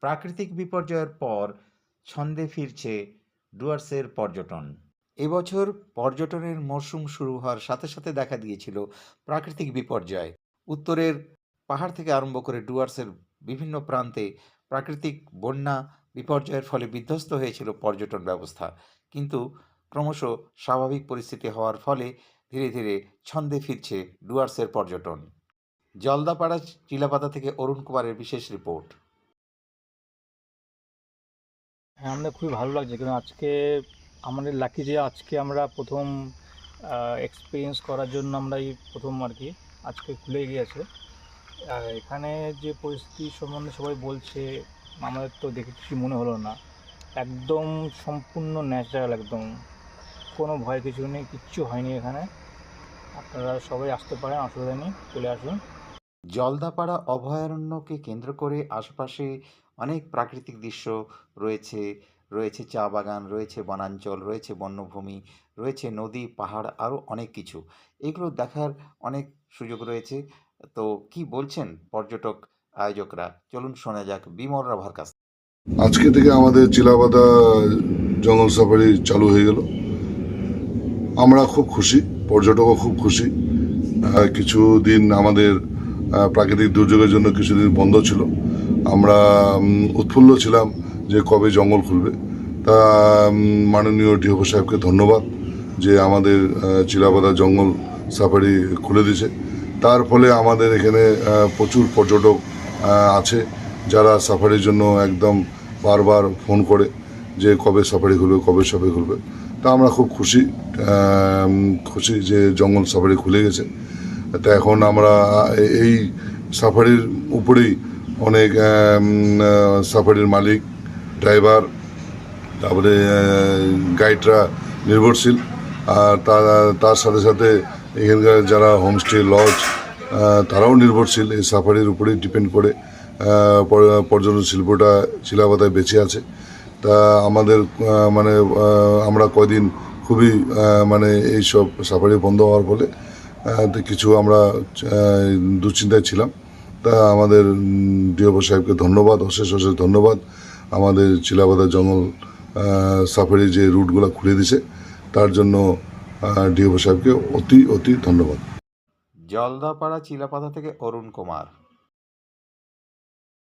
প্রাকৃতিক বিপর্যয়ের পর ছন্দে ফিরছে ডুয়ার্সের পর্যটন। এবছর পর্যটনের মরশুম শুরু হওয়ার সাথে সাথে দেখা দিয়েছিল প্রাকৃতিক বিপর্যয়। উত্তরের পাহাড় থেকে আরম্ভ করে ডুয়ার্সের বিভিন্ন প্রান্তে প্রাকৃতিক বন্যা বিপর্যয়ের ফলে বিধ্বস্ত হয়েছিল পর্যটন ব্যবস্থা। কিন্তু ক্রমশ স্বাভাবিক পরিস্থিতি হওয়ার ফলে ধীরে ধীরে ছন্দে ফিরছে ডুয়ার্সের পর্যটন। জলদাপাড়া, চিলাপাতা থেকে অরুণ কুমারের বিশেষ রিপোর্ট। হ্যাঁ আমাদের খুবই ভালো লাগছে। কারণ আজকে আমাদের লাকি যে আজকে আমরা প্রথম এক্সপিরিয়েন্স করার জন্য আমরা এই প্রথম আর কি আজকে খুলে গিয়েছে। এখানে যে পরিস্থিতি সম্বন্ধে সবাই বলছে, আমাদের তো দেখে কিছু মনে হলো না। একদম সম্পূর্ণ ন্যাচারাল একদম। কোনো ভয় কিছু নেই, কিচ্ছু হয়নি এখানে। আপনারা সবাই আসতে পারেন অসুবিধা নেই, চলে আসুন। জলদাপাড়া অভয়ারণ্যকে কেন্দ্র করে আশেপাশে অনেক প্রাকৃতিক দৃশ্য রয়েছে। রয়েছে চা বাগান, রয়েছে বনাঞ্চল, রয়েছে বন্যভূমি, রয়েছে নদী, পাহাড়, আরও অনেক কিছু। এগুলো দেখার অনেক সুযোগ রয়েছে। তো কি বলছেন পর্যটক আয়োজকরা? চলুন শোনা যাক বিমল রাভার কাছ আজকে থেকে আমাদের চিলাপাতা জঙ্গল সাফারি চালু হয়ে গেল। আমরা খুব খুশি, পর্যটকও খুব খুশি। কিছু দিন আমাদের প্রাকৃতিক দুর্যোগের জন্য কিছুদিন বন্ধ ছিল। আমরা উৎফুল্ল ছিলাম যে কবে জঙ্গল খুলবে। তা মাননীয় ডিওপো সাহেবকে ধন্যবাদ যে আমাদের চিলাপাতা জঙ্গল সাফারি খুলে দিয়েছে। তার ফলে আমাদের এখানে প্রচুর পর্যটক আছে যারা সাফারির জন্য একদম বারবার ফোন করে যে কবে সাফারি খুলবে, কবে সাফারি খুলবে। তা আমরা খুব খুশি খুশি যে জঙ্গল সাফারি খুলে গেছে। তা এখন আমরা এই সাফারির উপরেই অনেক সাফারির মালিক, ড্রাইভার, তারপরে গাইডরা নির্ভরশীল। আর তার তার সাথে সাথে এখানকার যারা হোমস্টে, লজ তারাও নির্ভরশীল এই সাফারির উপরেই ডিপেন্ড করে। পর্যটন শিল্পটা শিলাপাতায় বেঁচে আছে। তা আমাদের মানে আমরা কয়দিন খুবই মানে এইসব সাফারি বন্ধ হওয়ার ফলে কিছু আমরা দুশ্চিন্তায় ছিলাম। তা আমাদের ডিওপো সাহেবকে ধন্যবাদ, অশেষ অশেষ ধন্যবাদ। আমাদের চিলাবাদা জঙ্গল সাফারি যে রুটগুলো খুলে দিছে, তার জন্য ডিওপো সাহেবকে অতি অতি ধন্যবাদ। জলদাপাড়া চিলাপাতা থেকে অরুণ কুমার।